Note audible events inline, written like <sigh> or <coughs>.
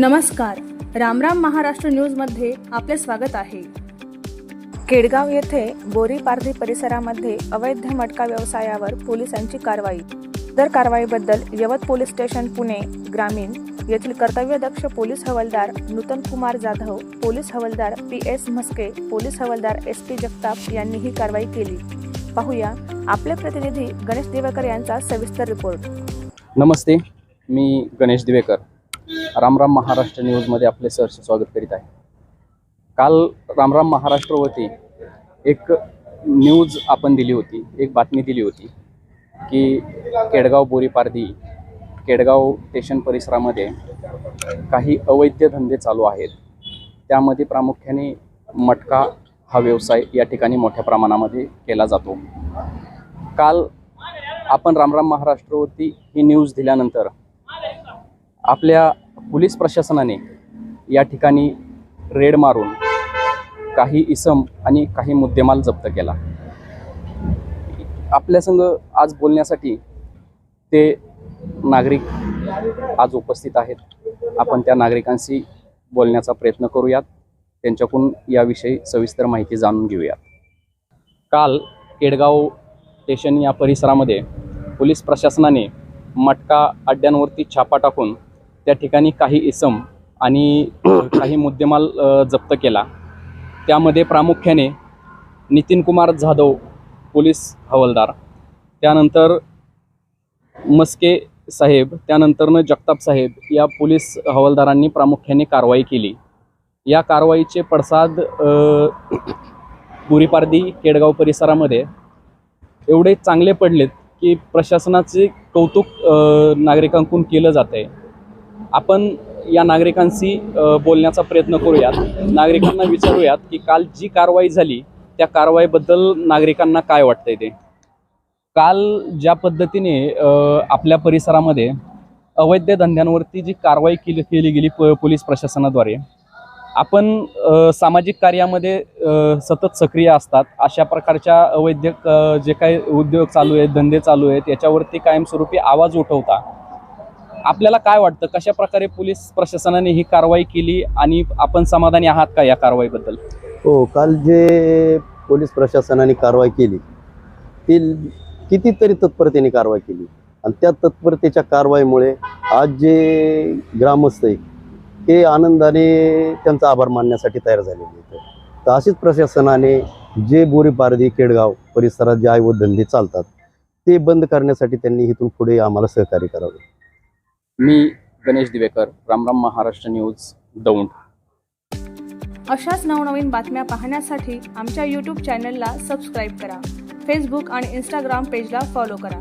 नमस्कार. रामराम महाराष्ट्र न्यूजमध्ये आपले स्वागत आहे. केडगाव येथे बोरी पारधी परिसरामध्ये अवैध मटका व्यवसायावर पोलिसांची कारवाई. तर कारवाईबद्दल यवत पोलीस स्टेशन पुणे ग्रामीण येथील कर्तव्यदक्ष पोलीस हवालदार नूतन कुमार जाधव पोलीस हवालदार पी एस म्हस्के पोलीस हवालदार एस पी जगताप यांनी ही कारवाई केली. पाहूया आपले प्रतिनिधी गणेश दिवेकर यांचा सविस्तर रिपोर्ट. नमस्ते मी गणेश दिवेकर. रामराम महाराष्ट्र न्यूजमध्ये आपले सहर्ष स्वागत करीत आहे. काल रामराम महाराष्ट्रवरती एक न्यूज आपण दिली होती एक बातमी दिली होती की केडगाव बोरीपारधी केडगाव स्टेशन परिसरामध्ये काही अवैध धंदे चालू आहेत. त्यामध्ये प्रामुख्याने मटका हा व्यवसाय या ठिकाणी मोठ्या प्रमाणामध्ये केला जातो. काल आपण रामराम महाराष्ट्रवरती ही न्यूज दिल्यानंतर आपल्या पोलीस प्रशासनाने या ठिकाणी रेड मारून काही इसम आणि काही मुद्देमाल जप्त केला. आपल्यासंग आज बोलण्यासाठी ते नागरिक आज उपस्थित आहेत. आपण त्या नागरिकांशी बोलण्याचा प्रयत्न करूयात. त्यांच्याकडून याविषयी सविस्तर माहिती जाणून घेऊयात. काल केडगाव स्टेशन या परिसरामध्ये पोलीस प्रशासनाने मटका अड्ड्यांवरती छापा टाकून त्या ठिकाणी काही इसम आणि <coughs> काही मुद्देमाल जप्त केला. त्यामध्ये प्रामुख्याने नितीन कुमार जाधव पोलीस हवालदार. त्यानंतर मस्के साहेब त्यानंतरनं जगताप साहेब या पोलीस हवालदारांनी प्रामुख्याने कारवाई केली. या कारवाईचे पडसाद अ, बुरीपारदी केडगाव परिसरामध्ये एवढे चांगले पडलेत की प्रशासनाचे कौतुक नागरिकांकडून केलं जात आहे आपण या नागरिकांशी बोलण्याचा प्रयत्न करूयात. नागरिकांना विचारूयात की काल जी कारवाई झाली त्या कारवाईबद्दल नागरिकांना काय वाटतंय ते? काल ज्या पद्धतीने आपल्या परिसरामध्ये अवैध धंद्यांवरती जी कारवाई केली केली गेली प पोलीस प्रशासनाद्वारे आपण सामाजिक कार्यामध्ये सतत सक्रिय असतात. अशा प्रकारच्या अवैध जे काही उद्योग चालू आहेत धंदे चालू आहेत याच्यावरती कायमस्वरूपी आवाज उठवता. आपल्याला काय वाटतं? कशा प्रकारे पोलीस प्रशासनाने ही कारवाई केली आणि आपण समाधानी आहात का या कारवाईबद्दल? हो काल जे पोलीस प्रशासनाने कारवाई केली ती कितीतरी तत्परतेने कारवाई केली. आणि त्या तत्परतेच्या कारवाईमुळे आज जे ग्रामस्थ आहे ते आनंदाने त्यांचा आभार मानण्यासाठी तयार झालेले आहेत. तर अशीच प्रशासनाने जे बोरी पारधी केडगाव परिसरात जे आयवत धंदे चालतात ते बंद करण्यासाठी त्यांनी इथून पुढे आम्हाला सहकार्य करावे. मी गणेश दिवेकर रामराम महाराष्ट्र न्यूज दौंड. अशाच नवनवीन बातम्या पाहण्यासाठी आमच्या यूट्यूब चॅनलला सबस्क्राईब करा. फेसबुक आणि इंस्टाग्राम पेजला फॉलो करा.